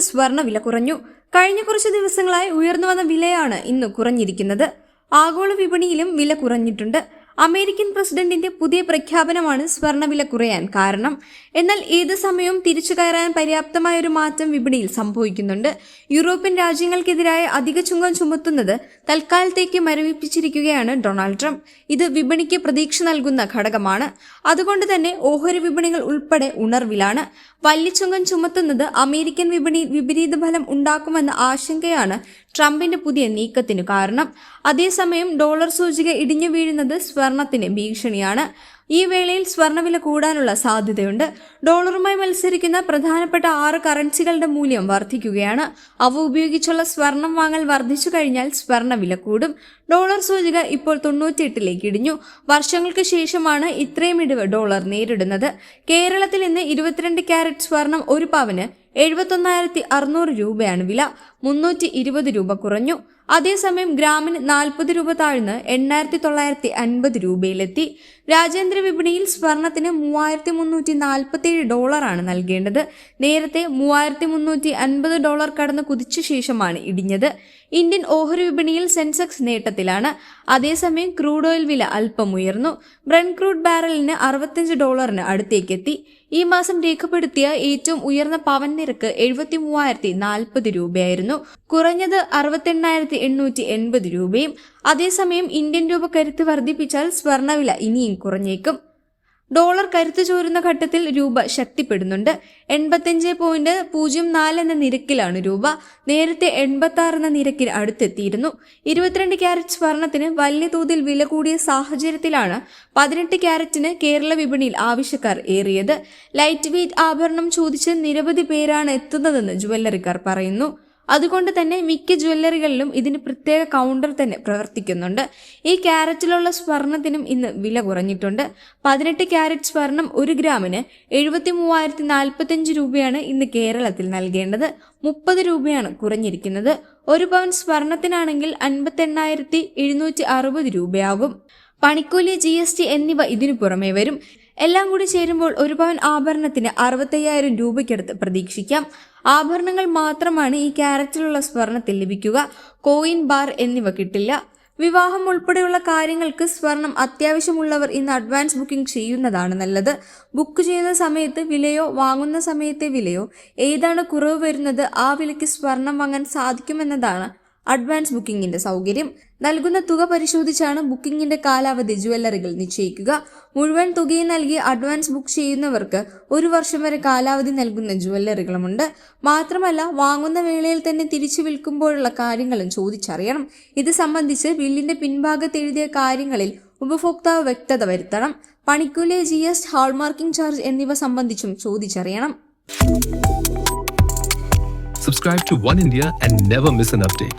സ്വർണ വില കുറഞ്ഞു. കഴിഞ്ഞ കുറച്ച് ദിവസങ്ങളായി ഉയർന്നു വന്ന വിലയാണ് ഇന്ന് കുറഞ്ഞിരിക്കുന്നത്. ആഗോള വിപണിയിലും വില കുറഞ്ഞിട്ടുണ്ട്. അമേരിക്കൻ പ്രസിഡന്റിന്റെ പുതിയ പ്രഖ്യാപനമാണ് സ്വർണവില കുറയാൻ കാരണം. എന്നാൽ ഏത് സമയവും തിരിച്ചു കയറാൻ പര്യാപ്തമായ ഒരു മാറ്റം വിപണിയിൽ സംഭവിക്കുന്നുണ്ട്. യൂറോപ്യൻ രാജ്യങ്ങൾക്കെതിരായ അധിക ചുങ്കം ചുമത്തുന്നത് തൽക്കാലത്തേക്ക് മരവിപ്പിച്ചിരിക്കുകയാണ് ഡൊണാൾഡ് ട്രംപ്. ഇത് വിപണിക്ക് പ്രതീക്ഷ നൽകുന്ന ഘടകമാണ്. അതുകൊണ്ട് തന്നെ ഓഹരി വിപണികൾ ഉൾപ്പെടെ ഉണർവിലാണ്. വലിയ ചുങ്കം ചുമത്തുന്നത് അമേരിക്കൻ വിപണിയിൽ വിപരീത ഫലം ഉണ്ടാക്കുമെന്ന ആശങ്കയാണ് ട്രംപിന്റെ പുതിയ നീക്കത്തിന് കാരണം. അതേസമയം ഡോളർ സൂചിക ഇടിഞ്ഞു വീഴുന്നത് സ്വർണത്തിന് ഭീഷണിയാണ്. ഈ വേളയിൽ സ്വർണവില കൂടാനുള്ള സാധ്യതയുണ്ട്. ഡോളറുമായി മത്സരിക്കുന്ന പ്രധാനപ്പെട്ട ആറ് കറൻസികളുടെ മൂല്യം വർദ്ധിക്കുകയാണ്. അവ ഉപയോഗിച്ചുള്ള സ്വർണം വാങ്ങൽ വർദ്ധിച്ചു കഴിഞ്ഞാൽ സ്വർണവില കൂടും. ഡോളർ സൂചിക ഇപ്പോൾ തൊണ്ണൂറ്റിയെട്ടിലേക്ക് ഇടിഞ്ഞു. വർഷങ്ങൾക്ക് ശേഷമാണ് ഇത്രയും ഇടിവ് ഡോളർ നേരിടുന്നത്. കേരളത്തിൽ ഇന്ന് ഇരുപത്തിരണ്ട് ക്യാരറ്റ് സ്വർണം ഒരു പവന് എഴുപത്തൊന്നായിരത്തി അറുന്നൂറ് രൂപയാണ് വില. മുന്നൂറ്റി ഇരുപത് രൂപ കുറഞ്ഞു. അതേസമയം ഗ്രാമിന് നാൽപ്പത് രൂപ താഴ്ന്ന് എണ്ണായിരത്തി തൊള്ളായിരത്തി അൻപത് രൂപയിലെത്തി. രാജ്യാന്തര വിപണിയിൽ സ്വർണത്തിന് മൂവായിരത്തി മുന്നൂറ്റി നാൽപ്പത്തിയേഴ് ഡോളറാണ് നൽകേണ്ടത്. നേരത്തെ മൂവായിരത്തി മുന്നൂറ്റി അൻപത് ഡോളർ കടന്ന് കുതിച്ച ശേഷമാണ് ഇടിഞ്ഞത്. ഇന്ത്യൻ ഓഹരി വിപണിയിൽ സെൻസെക്സ് നേട്ടത്തിലാണ്. അതേസമയം ക്രൂഡ് ഓയിൽ വില അല്പം ഉയർന്നു ബ്രൺ ക്രൂഡ് ബാരലിന് അറുപത്തിയഞ്ച് ഡോളറിന് അടുത്തേക്കെത്തി. ഈ മാസം രേഖപ്പെടുത്തിയ ഏറ്റവും ഉയർന്ന പവൻ നിരക്ക് എഴുപത്തി മൂവായിരത്തി നാൽപ്പത് രൂപയായിരുന്നു. കുറഞ്ഞത് അറുപത്തെണ്ണായിരത്തി എണ്ണൂറ്റി എൺപത് രൂപയും. അതേസമയം ഇന്ത്യൻ രൂപ കരുത്ത് വർദ്ധിപ്പിച്ചാൽ സ്വർണവില ഇനിയും കുറഞ്ഞേക്കും. ഡോളർ കരുത്തു ചോരുന്ന ഘട്ടത്തിൽ രൂപ ശക്തിപ്പെടുന്നുണ്ട്. എൺപത്തിയഞ്ച് പോയിന്റ് പൂജ്യം നാല് എന്ന നിരക്കിലാണ് രൂപ. നേരത്തെ എൺപത്തി ആറ് എന്ന നിരക്കിൽ അടുത്തെത്തിയിരുന്നു. ഇരുപത്തിരണ്ട് ക്യാരറ്റ് സ്വർണത്തിന് വലിയ തോതിൽ വില കൂടിയ സാഹചര്യത്തിലാണ് പതിനെട്ട് ക്യാരറ്റിന് കേരള വിപണിയിൽ ആവശ്യക്കാർ ഏറിയത്. ലൈറ്റ് വെയ്റ്റ് ആഭരണം ചോദിച്ച് നിരവധി പേരാണ് എത്തുന്നതെന്ന് ജുവല്ലറിക്കാർ പറയുന്നു. അതുകൊണ്ട് തന്നെ മിക്ക ജ്വല്ലറികളിലും ഇതിന് പ്രത്യേക കൗണ്ടർ തന്നെ പ്രവർത്തിക്കുന്നുണ്ട്. ഈ ക്യാരറ്റിലുള്ള സ്വർണത്തിനും ഇന്ന് വില കുറഞ്ഞിട്ടുണ്ട്. പതിനെട്ട് ക്യാരറ്റ് സ്വർണം ഒരു ഗ്രാമിന് എഴുപത്തി മൂവായിരത്തി രൂപയാണ് ഇന്ന് കേരളത്തിൽ നൽകേണ്ടത്. മുപ്പത് രൂപയാണ് കുറഞ്ഞിരിക്കുന്നത്. ഒരു പവൻ സ്വർണത്തിനാണെങ്കിൽ അൻപത്തെണ്ണായിരത്തി എഴുന്നൂറ്റി അറുപത് രൂപയാകും. പണിക്കൂലി ജി എസ് ടി എന്നിവ ഇതിനു പുറമേ വരും. എല്ലാം കൂടി ചേരുമ്പോൾ ഒരു പവൻ ആഭരണത്തിന് അറുപത്തയ്യായിരം രൂപയ്ക്കടുത്ത് പ്രതീക്ഷിക്കാം. ആഭരണങ്ങൾ മാത്രമാണ് ഈ ക്യാരറ്റിലുള്ള സ്വർണത്തിൽ ലഭിക്കുക. കോയിൻ ബാർ എന്നിവ കിട്ടില്ല. വിവാഹം ഉൾപ്പെടെയുള്ള കാര്യങ്ങൾക്ക് സ്വർണം അത്യാവശ്യമുള്ളവർ ഇന്ന് അഡ്വാൻസ് ബുക്കിംഗ് ചെയ്യുന്നതാണ് നല്ലത്. ബുക്ക് ചെയ്യുന്ന സമയത്ത് വിലയോ വാങ്ങുന്ന സമയത്തെ വിലയോ ഏതാണ് കുറവ് വരുന്നത് ആ വിലയ്ക്ക് സ്വർണം വാങ്ങാൻ സാധിക്കുമെന്നതാണ് അഡ്വാൻസ് ബുക്കിംഗിന്റെ സൗകര്യം. നൽകുന്ന തുക പരിശോധിച്ചാണ് ബുക്കിംഗിന്റെ കാലാവധി ജുവല്ലറികൾ നിശ്ചയിക്കുക. മുഴുവൻ തുകയും നൽകി അഡ്വാൻസ് ബുക്ക് ചെയ്യുന്നവർക്ക് ഒരു വർഷം വരെ കാലാവധി നൽകുന്ന ജുവല്ലറികളുമുണ്ട്. മാത്രമല്ല വാങ്ങുന്ന വേളയിൽ തന്നെ തിരിച്ചു വിൽക്കുമ്പോഴുള്ള കാര്യങ്ങളും ചോദിച്ചറിയണം. ഇത് സംബന്ധിച്ച് ബില്ലിന്റെ പിൻഭാഗത്ത് എഴുതിയ കാര്യങ്ങളിൽ ഉപഭോക്താവ് വ്യക്തത വരുത്തണം. പണിക്കൂലി ജി എസ് ഹാൾമാർക്കിംഗ് ചാർജ് എന്നിവ സംബന്ധിച്ചും ചോദിച്ചറിയണം. Subscribe to One India and never miss an update.